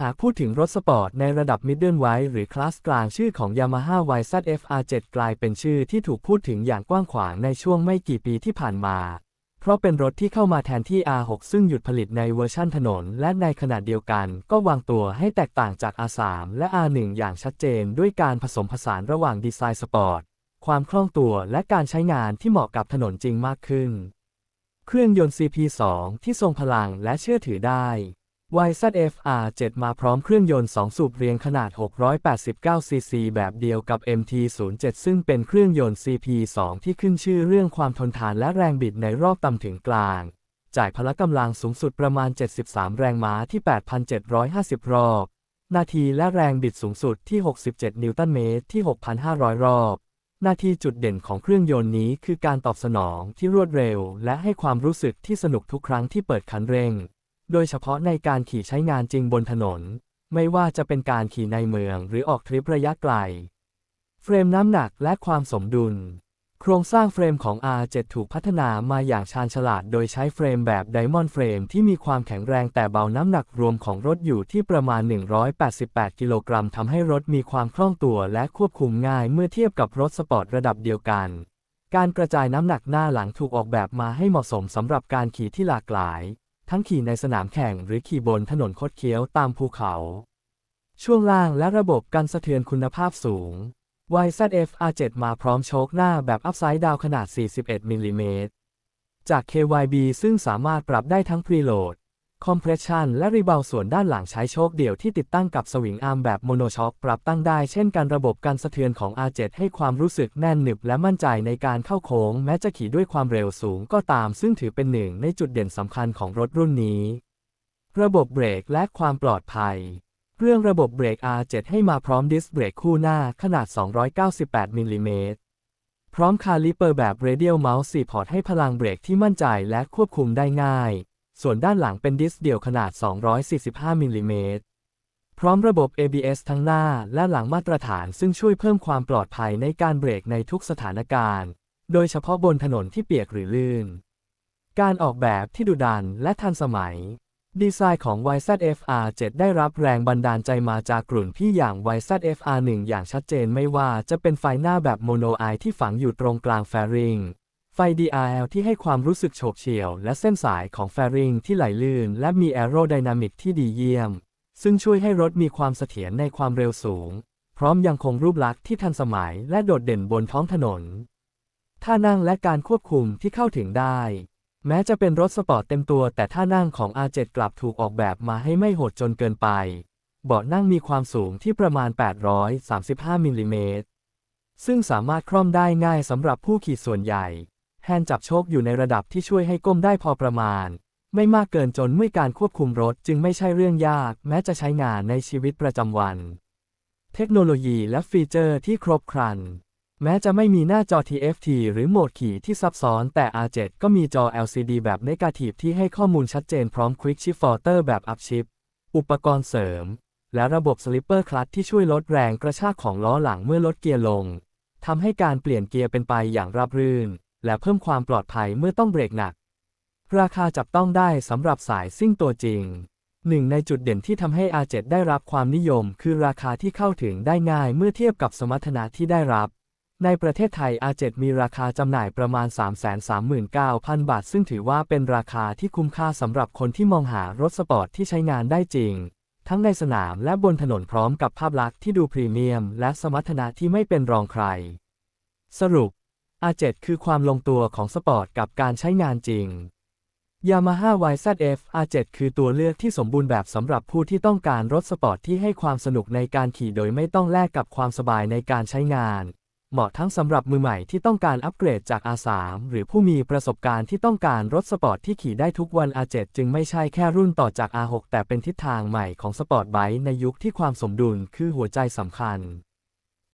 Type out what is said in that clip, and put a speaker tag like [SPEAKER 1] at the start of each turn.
[SPEAKER 1] หากพูดถึงรถสปอร์ตในระดับ Middle w i หรือคลาสกลางชื่อของ Yamaha YZF-R7 กลายเป็นชื่อที่ถูกพูดถึงอย่างกว้างขวางในช่วงไม่กี่ปีที่ผ่านมา เพราะเป็นรถที่เข้ามาแทนที่ R6 ซึ่งหยุดผลิตในเวอร์ชั่นถนน และในขณะเดียวกันก็วางตัวให้แตกต่างจาก R3 และ R1 อย่างชัดเจน ด้วยการผสมผสานระหว่างดีไซน์สปอร์ต ความคล่องตัวและการใช้งานที่เหมาะกับถนนจริงมากขึ้น เครื่องยนต์ CP2 ที่ทรงพลังและเชื่อถือได้ YZF R7 มาพร้อมเครื่องยนต์ 2 สูบเรียงขนาด 689 ซีซี แบบเดียวกับ MT07 ซึ่งเป็นเครื่องยนต์ CP2 ที่ขึ้นชื่อเรื่องความทนทานและแรงบิดในรอบต่ำถึงกลาง จ่ายพละกำลังสูงสุดประมาณ 73 แรงม้าที่ 8,750 รอบ นาทีและแรงบิดสูงสุดที่ 67 นิวตันเมตรที่ 6,500 รอบ นาทีจุดเด่นของเครื่องยนต์นี้คือการตอบสนองที่รวดเร็ว และให้ความรู้สึกที่สนุกทุกครั้งที่เปิดคันเร่ง โดยเฉพาะในการขี่ใช้งานจริงบนถนน ไม่ว่าจะเป็นการขี่ในเมืองหรือออกทริประยะไกล เฟรมน้ำหนักและความสมดุล โครงสร้างเฟรมของ R7 ถูกพัฒนามาอย่างชาญฉลาดโดยใช้เฟรมแบบไดมอนด์เฟรมที่มีความแข็งแรงแต่เบาน้ำหนักรวมของรถอยู่ที่ประมาณ 188 กิโลกรัมทำให้รถมีความคล่องตัวและควบคุมง่ายเมื่อเทียบกับรถสปอร์ตระดับเดียวกันการกระจายน้ำหนักหน้าหลังถูกออกแบบมาให้เหมาะสมสำหรับการขี่ที่หลากหลาย ทั้งขี่ในสนามแข่งหรือขี่บนถนนคดเคี้ยวตามภูเขา ช่วงล่างและระบบกันสะเทือนคุณภาพสูง YZF R7 มาพร้อมโชคหน้าแบบอัพไซด์ดาวขนาด 41มิลลิเมตรจาก KYB ซึ่งสามารถปรับได้ทั้งพรีโหลด Preload Compression และรีบาวส่วนด้านหลังใช้โชคเดี่ยวที่ติดตั้งกับสวิงอาร์มแบบโมโนช็อคปรับตั้งได้เช่นกันระบบการสะเทือนของ R7 ให้ความรู้สึกแน่นหนึบและมั่นใจในการเข้าโค้ง แม้จะขี่ด้วยความเร็วสูงก็ตาม ซึ่งถือเป็นหนึ่งในจุดเด่นสำคัญของรถรุ่นนี้ ระบบเบรกและความปลอดภัยเรื่องระบบเบรก R7 ให้มาพร้อมดิสเบรกคู่หน้าขนาด 298มิลลิเมตรพร้อมคาลิเปอร์แบบ Radial Mouse 4พอร์ตให้พลังเบรกที่มั่นใจและควบคุมได้ง่าย ส่วนด้านหลังเป็นดิสเดี่ยวขนาด 245 มิลลิเมตร พร้อมระบบ ABS ทั้งหน้าและหลังมาตรฐานซึ่งช่วยเพิ่มความปลอดภัยในการเบรกในทุกสถานการณ์ โดยเฉพาะบนถนนที่เปียกหรือลื่น การออกแบบที่ดุดันและทันสมัย ดีไซน์ของ YZF-R7 ได้รับแรงบันดาลใจมาจากกลุ่นพี่อย่าง YZF-R1 อย่างชัดเจนไม่ว่าจะเป็นไฟหน้าแบบโมโนไอที่ฝังอยู่ตรงกลางแฟริง ไฟ DRL ที่ให้ความรู้สึกโฉบเฉี่ยว และเส้นสายของแฟริงที่ไหลลื่น และมีแอโรไดนามิกที่ดีเยี่ยม ซึ่งช่วยให้รถมีความเสถียรในความเร็วสูง พร้อมยังคงรูปลักษณ์ที่ทันสมัยและโดดเด่นบนท้องถนน ท่านั่งและการควบคุมที่เข้าถึงได้ แม้จะเป็นรถสปอร์ตเต็มตัว แต่ท่านั่งของ R7 กลับถูกออกแบบมาให้ไม่โหดจนเกินไป เบาะนั่งมีความสูงที่ประมาณ 835มิลลิเมตรซึ่งสามารถคล่อมได้ง่ายสำหรับผู้ขี่ส่วนใหญ่ แฮนด์จับโชคอยู่ในระดับที่ช่วยให้ก้มได้พอประมาณ ไม่มากเกินจนเมื่อการควบคุมรถจึงไม่ใช่เรื่องยาก แม้จะใช้งานในชีวิตประจำวัน เทคโนโลยีและฟีเจอร์ที่ครบครัน แม้จะไม่มีหน้าจอ TFT หรือโหมดขี่ที่ซับซ้อนแต่ R7 ก็มีจอ LCD แบบ negativ ที่ให้ข้อมูลชัดเจนพร้อม Quick Shift Filter แบบ Up Shift อุปกรณ์เสริม และระบบ Slipper Clutch ที่ช่วยลดแรงกระชากของล้อหลังเมื่อลดเกียร์ลงทำให้การเปลี่ยนเกียร์เป็นไปอย่างราบรื่น และเพิ่มความปลอดภัยเมื่อต้องเบรกหนัก ราคาจับต้องได้สำหรับสายซิ่งตัวจริง หนึ่งในจุดเด่นที่ทำให้ R7 ได้รับความนิยม คือราคาที่เข้าถึงได้ง่ายเมื่อเทียบกับสมรรถนะที่ได้รับ ในประเทศไทย R7 มีราคาจำหน่ายประมาณ 339,000 บาท ซึ่งถือว่าเป็นราคาที่คุ้มค่าสำหรับคนที่มองหารถสปอร์ตที่ใช้งานได้จริงทั้งในสนามและบนถนนพร้อมกับภาพลักษณ์ที่ดูพรีเมียม และสมรรถนะที่ไม่เป็นรองใคร สรุป R7 คือความลงตัวของสปอร์ตกับการใช้งานจริง Yamaha YZF R7 คือตัวเลือกที่สมบูรณ์แบบสำหรับผู้ที่ต้องการรถสปอร์ตที่ให้ความสนุกในการขี่โดยไม่ต้องแลกกับความสบายในการใช้งาน เหมาะทั้งสำหรับมือใหม่ที่ต้องการอัปเกรดจาก R3 หรือผู้มีประสบการณ์ที่ต้องการรถสปอร์ตที่ขี่ได้ทุกวัน R7 จึงไม่ใช่แค่รุ่นต่อจาก R6 แต่เป็นทิศทางใหม่ของสปอร์ตไบค์ในยุคที่ความสมดุลคือหัวใจสำคัญ